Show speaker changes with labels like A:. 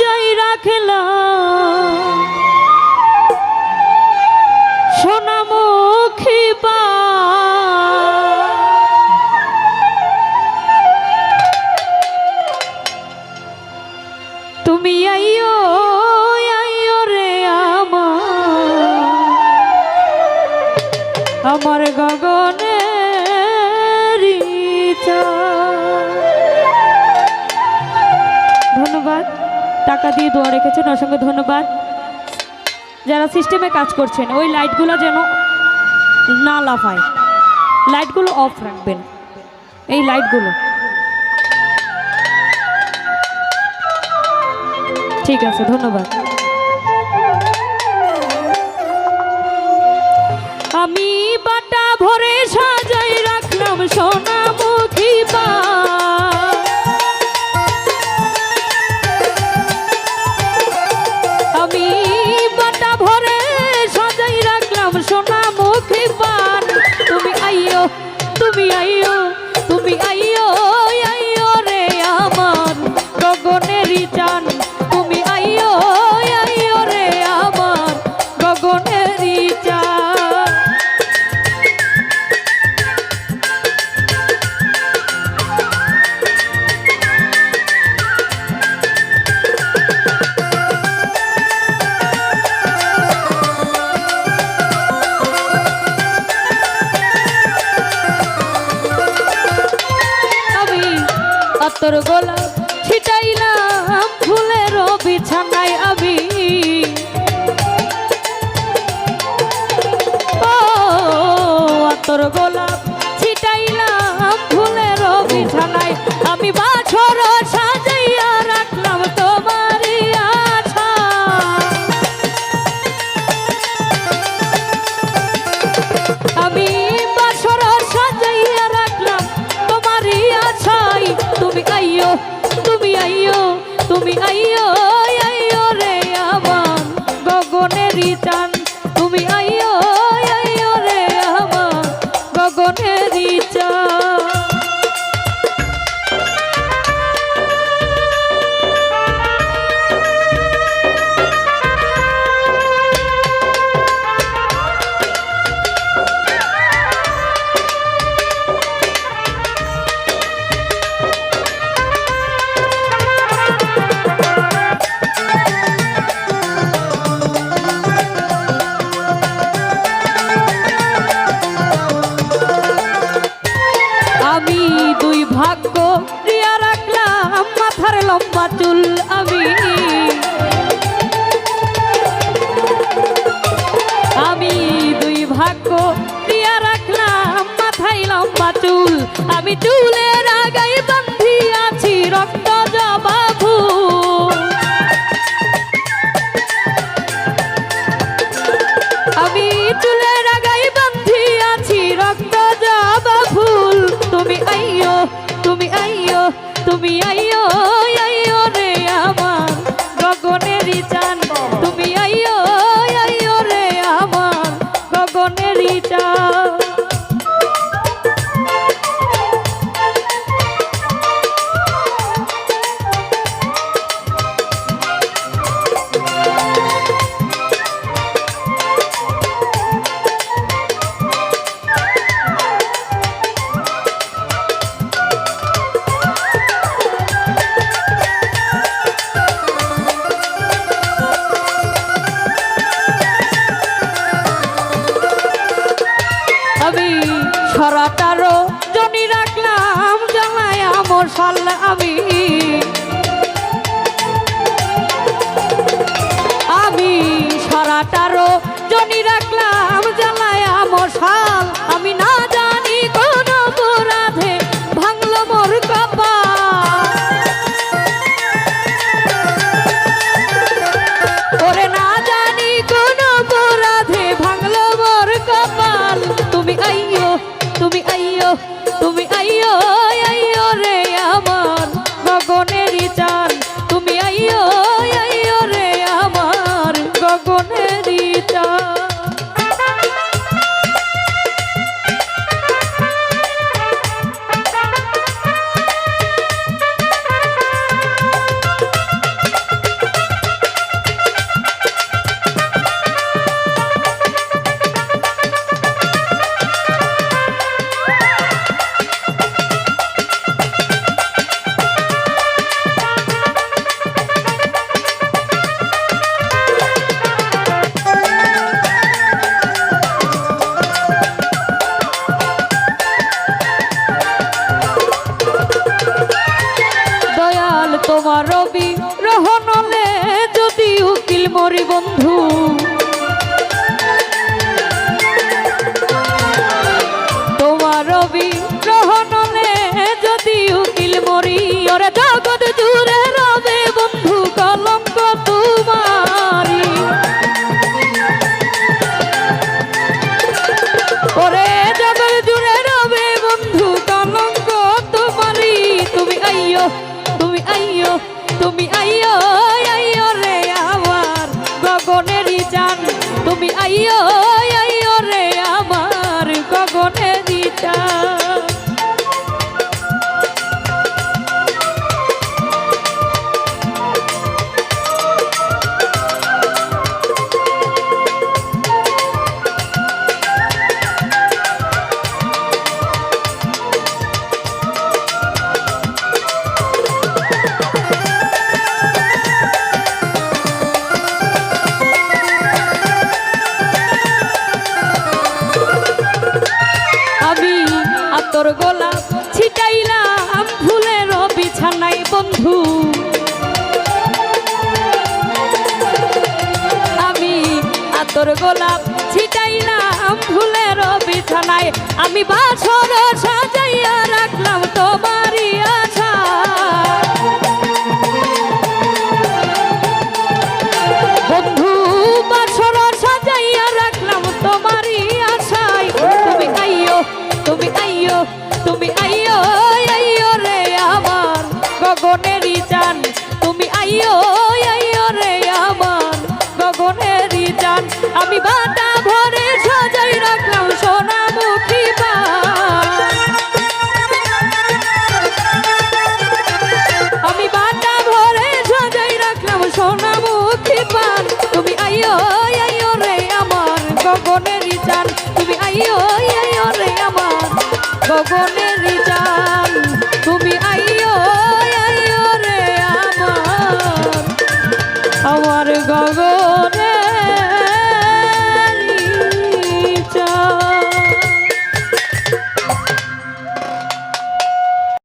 A: বাঁচাই রাখলাম। সোনামুখী পা। তুমি টাকা দিয়ে দোয়া রেখেছেন অসংখ্য ধন্যবাদ। যারা সিস্টেমে কাজ করছেন, ওই লাইটগুলো যেন না লাফায়। লাইটগুলো অফ রাখবেন। এই লাইটগুলো ঠিক আছে, ধন্যবাদ। আমি তুমি আইয়ো পাতুল আমি আমি দুই ভাগ্য দিয়া রাখলাম মাথায় লম্বা চুল আমি চুলের তোমার রবি রহনলে যদি উকিল মরি বন্ধু তুমি আইয়ো, তুমি আইও আইও রে আমার গগনেরই জান। তুমি আইও আইও রে আমার গগনেরই জান। গোলাপ ছিটাইলাম ফুলের বিছানায়, বন্ধু। আমি আতর গোলাপ ছিটাইলাম ফুলের বিছানায়, আমি বাছর সাজাইয়া রাখলাম তোমারই গগনেরই জান তুমি আইয়ো আইয়ো রে আমার গগনেরই জান আমি বাটা ভরে সাজাই রাখলাম সোনামুখী পা। আমি বাটা ভরে সাজাই রাখলাম সোনা মুখী পান তুমি আইও আইও রে আমার গগনেরই জান তুমি আইও আইও রে আমার গগনেরই জান